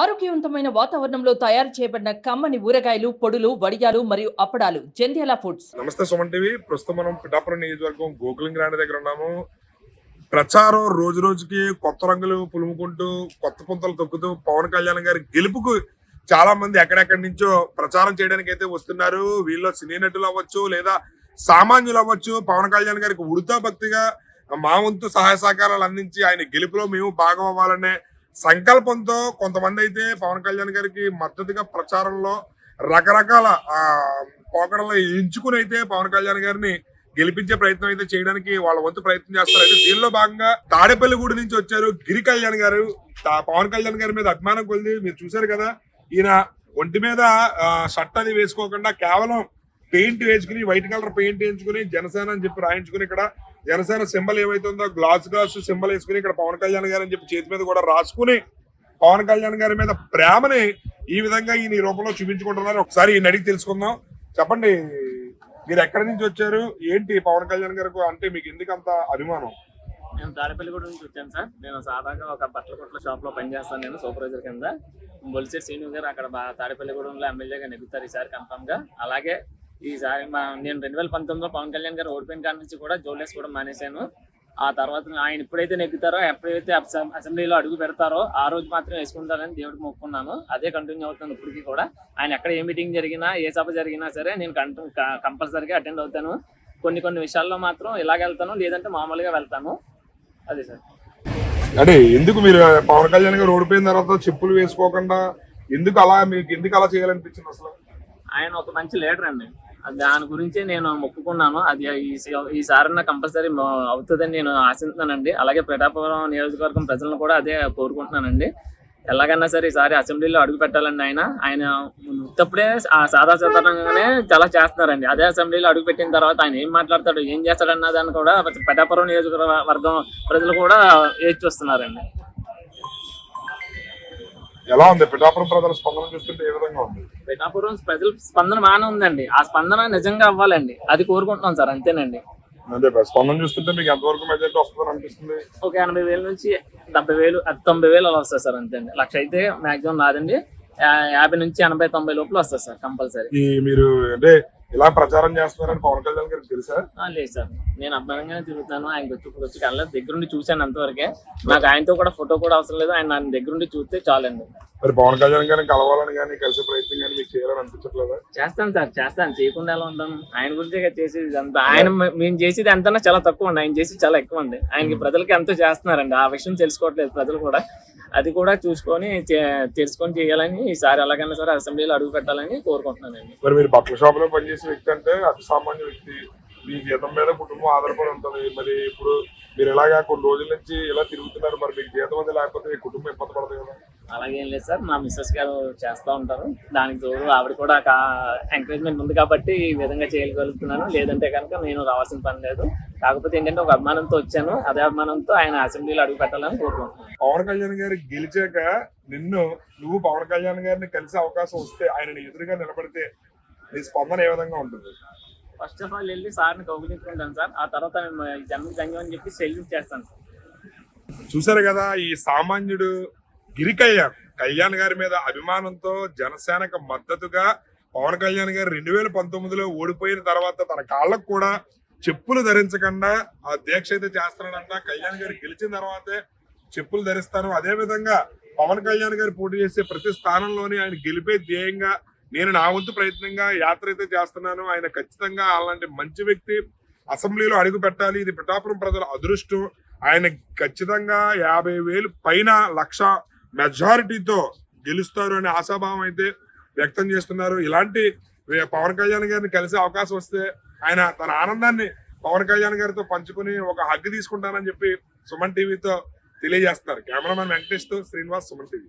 ఆరోగ్యవంతమైన వాతావరణంలో తయారు చేయబడిన కమ్మని ఊరగాయలు పొడులు వడియాలు మరియు అప్పడాలు. జంధ్యాల ఫుడ్స్. నమస్తే సుమన్ టీవీ. ప్రస్తుతం మనం పిఠాపురం నియోజకవర్గం గోకులింగ్ గ్రాండ్ దగ్గర ఉన్నాము. ప్రచారం రోజు రోజుకి కొత్త రంగులు పులుముకుంటూ కొత్త పుంతలు తొక్కుతూ పవన్ కళ్యాణ్ గారి గెలుపుకు చాలా మంది ఎక్కడెక్కడి నుంచో ప్రచారం చేయడానికి అయితే వస్తున్నారు. వీళ్ళు సినీ నటులు అవ్వచ్చు లేదా సామాన్యులు అవ్వచ్చు. పవన్ కళ్యాణ్ గారికి ఉడతా భక్తిగా మా వంతు సహాయ సహకారాలు అందించి ఆయన గెలుపులో మేము భాగం అవ్వాలనే సంకల్పంతో కొంతమంది అయితే పవన్ కళ్యాణ్ గారికి మద్దతుగా ప్రచారంలో రకరకాల ఆ, పోకడలు ఎంచుకుని అయితే పవన్ కళ్యాణ్ గారిని గెలిపించే ప్రయత్నం అయితే చేయడానికి వాళ్ళ వంతు ప్రయత్నం చేస్తారు. అయితే దీనిలో భాగంగా తాడేపల్లిగూడి నుంచి వచ్చారు గిరి కళ్యాణ్ గారు. పవన్ కళ్యాణ్ గారి మీద అభిమానం కొలిది. మీరు చూశారు కదా ఈయన ఒంటి మీద ఆ, షర్ట్ అది వేసుకోకుండా కేవలం పెయింట్ వేసుకుని వైట్ కలర్ పెయింట్ వేయించుకుని జనసేన అని చెప్పి రాయించుకుని ఇక్కడ జనసేన సింబల్ ఏమైతుందో ఉందో గ్లాస్ గ్లాస్ సింబల్ వేసుకుని ఇక్కడ పవన్ కళ్యాణ్ గారు అని చెప్పి చేతి మీద కూడా రాసుకుని పవన్ కళ్యాణ్ గారి మీద ప్రేమని ఈ విధంగా ఈయన ఈ రూపంలో చూపించుకుంటున్నారు ఒకసారి ఈయన అడిగి తెలుసుకుందాం. చెప్పండి మీరు ఎక్కడి నుంచి వచ్చారు? ఏంటి పవన్ కళ్యాణ్ గారు అంటే మీకు ఎందుకు అంత అభిమానం? నేను తాడేపల్లిగూడ నుంచి వచ్చాను సార్. నేను సాదాగా ఒక బట్టల కొట్ల షాప్లో పనిచేస్తాను నేను సూపర్వైజర్ కింద. బొలిసే శ్రీను గారు అక్కడ తాడేపల్లిగూడెంలో ఎమ్మెల్యేగా నెగ్గుతారు ఈసారి కన్ఫామ్గా. అలాగే ఈసారి మా నేను రెండు వేల పంతొమ్మిదిలో పవన్ కళ్యాణ్ గారు ఓడిపోయిన కాడ నుంచి కూడా జోలెస్ కూడా మానేశాను. ఆ తర్వాత ఆయన ఎప్పుడైతే నెగ్గుతారో ఎప్పుడైతే అసెం- అసెంబ్లీలో అడుగు పెడతారో ఆ రోజు మాత్రం వేసుకుంటారని దేవుడికి మొక్కున్నాను. అదే కంటిన్యూ అవుతాను ఇప్పటికీ కూడా. ఆయన ఎక్కడ ఏ మీటింగ్ జరిగినా ఏ సభ జరిగినా సరే నేను కంపల్సరీగా అటెండ్ అవుతాను. కొన్ని కొన్ని విషయాల్లో మాత్రం ఇలాగ వెళ్తాను లేదంటే మామూలుగా వెళ్తాను. అదే సార్. అంటే ఎందుకు మీరు పవన్ కళ్యాణ్ గారు ఓడిపోయిన తర్వాత చెప్పులు వేసుకోకుండా ఎందుకు అలా మీకు ఎందుకు అలా చేయాలనిపించింది అసలు? ఆయన ఒక మంచి లీడర్ అండి. దాని గురించి నేను మొక్కుకున్నాను. అది ఈ- ఈసారి కంపల్సరీ అవుతుందని నేను ఆశిస్తున్నానండి. అలాగే పిఠాపురం నియోజకవర్గం ప్రజలను కూడా అదే కోరుకుంటున్నానండి. ఎలాగైనా సరే ఈసారి అసెంబ్లీలో అడుగు పెట్టాలండి ఆయన. ఆయన ఉత్తప్పుడే ఆ సాదా సాధారణంగానే చాలా చేస్తున్నారండి. అదే అసెంబ్లీలో అడుగు పెట్టిన తర్వాత ఆయన ఏం మాట్లాడతాడు ఏం చేస్తాడన్న దాన్ని కూడా పెటాపురం నియోజకవర్గం ప్రజలు కూడా ఏడ్చి చూస్తున్నారండి ఎలా ఉంది? పిఠాపురం ప్రజల స్పందన చూస్తుంటే ఏ విధంగా ఉంది? పిఠాపురం ప్రజల స్పందన బాగానే ఉందండి. ఆ స్పందన నిజంగా అవ్వాలండి. అది కోరుకుంటున్నాం సార్ అంతేనండి. అదే స్పందన చూస్తుంటే మీకు ఎంతవరకు మెజారిటీ వస్తుందని అనిపిస్తుంది? ఒక ఎనభై వేల నుంచి డెబ్బై వేలు తొంభై వేలు అలా వస్తాయి సార్ అంతే అండి లక్ష అయితే మాక్సిమం రాదండి యాభై నుంచి ఎనభై తొంభై లోపల వస్తుంది సార్ కంపల్సరీ. మీరు అంటే ఇలా ప్రచారం చేస్తున్నారని పవన్ కళ్యాణ్ గారికి తెలుసా? లేదు సార్. నేను అభిమానంగానే తిరుగుతాను ఆయన వచ్చి వచ్చి కళ్ళ దగ్గరుండి చూశాను అంతవరకే. నాకు ఆయనతో కూడా ఫోటో కూడా అవసరం లేదు. ఆయన నన్ను దగ్గరుండి చూస్తే చాలండి. మరి పవన్ కళ్యాణ్ గారిని కలవాలని కానీ కలిసే ప్రయత్నం కానీ మీకు చేయాలని అనిపించట్లేదా? చేస్తాను సార్ చేస్తాను. చేయకుండా ఎలా ఉంటాను ఆయన గురించే చేసేది ఇదంతా ఆయన మేము చేసేది ఎంతనా చాలా తక్కువ అండి. ఆయన చేసేది చాలా ఎక్కువ అండి. ఆయనకి ప్రజలకి ఎంతో చేస్తున్నారండి. ఆ విషయం తెలుసుకోవట్లేదు ప్రజలు కూడా. అది కూడా చూసుకొని చే- తెలుసుకొని చేయాలని ఈసారి ఎలాగైనా సరే అసెంబ్లీలో అడుగు పెట్టాలని కోరుకుంటున్నానండి. మరి మీరు బట్టల షాప్లో పనిచేసే వ్యక్తి అంటే అతి సామాన్య వ్యక్తి. మీ జీతం మీద కుటుంబం ఆధారపడి ఉంటుంది. మరి ఇప్పుడు మీరు ఇలాగా కొన్ని రోజుల నుంచి ఇలా తిరుగుతున్నారు. మరి మీకు జీతం అది లేకపోతే మీ కుటుంబం ఇబ్బంది పడుతుంది కదా. అలాగేం లేదు సార్. మా మిస్సెస్ గారు చేస్తూ ఉంటారు. దానికి తోడు ఆవిడ కూడా ఎంకరేజ్మెంట్ ఉంది కాబట్టి ఈ విధంగా చేయగలుగుతున్నాను. లేదంటే కనుక నేను రావాల్సిన పని లేదు. కాకపోతే ఏంటంటే ఒక అభిమానంతో వచ్చాను. అదే అభిమానంతో ఆయన అసెంబ్లీలో అడుగు పెట్టాలని కోరుకుంటున్నాను. పవన్ కళ్యాణ్ గారు గెలిచాక నిన్ను నువ్వు పవన్ కళ్యాణ్ గారిని కలిసే అవకాశం వస్తే ఆయన ఎదురుగా నిలబడితే నీ స్పందన ఏ విధంగా ఉంటుంది? ఫస్ట్ ఆఫ్ ఆల్ వెళ్ళి సార్ని కౌగులించుకుంటాను సార్. ఆ తర్వాత జన్మకి ధన్యం అని చెప్పి సెల్యూట్ చేస్తాను సార్. చూసారు కదా ఈ సామాన్యుడు గిరి కళ్యాణ్ కళ్యాణ్ గారి మీద అభిమానంతో జనసేనకు మద్దతుగా పవన్ కళ్యాణ్ గారు రెండు వేల పంతొమ్మిదిలో ఓడిపోయిన తర్వాత తన కాళ్ళకు కూడా చెప్పులు ధరించకుండా ఆ దీక్ష అయితే చేస్తున్నాడంట. కళ్యాణ్ గారు గెలిచిన తర్వాతే చెప్పులు ధరిస్తాను. అదే విధంగా పవన్ కళ్యాణ్ గారు పోటీ చేసే ప్రతి స్థానంలోనే ఆయన గెలిపే ధ్యేయంగా నేను నా వంతు ప్రయత్నంగా యాత్ర అయితే చేస్తున్నాను. ఆయన ఖచ్చితంగా అలాంటి మంచి వ్యక్తి అసెంబ్లీలో అడుగు పెట్టాలి. ఇది పిఠాపురం ప్రజల అదృష్టం. ఆయన ఖచ్చితంగా యాభై వేలు పైన లక్ష మెజారిటీతో గెలుస్తారు అనే ఆశాభావం అయితే వ్యక్తం చేస్తున్నారు. ఇలాంటి పవన్ కళ్యాణ్ గారిని కలిసే అవకాశం వస్తే ఆయన తన ఆనందాన్ని పవన్ కళ్యాణ్ గారితో పంచుకుని ఒక హగ్గు తీసుకుంటానని చెప్పి సుమన్ టీవీతో తెలియజేస్తున్నారు. కెమెరామెన్ వెంకటేష్తో శ్రీనివాస్ సుమన్ టీవీ.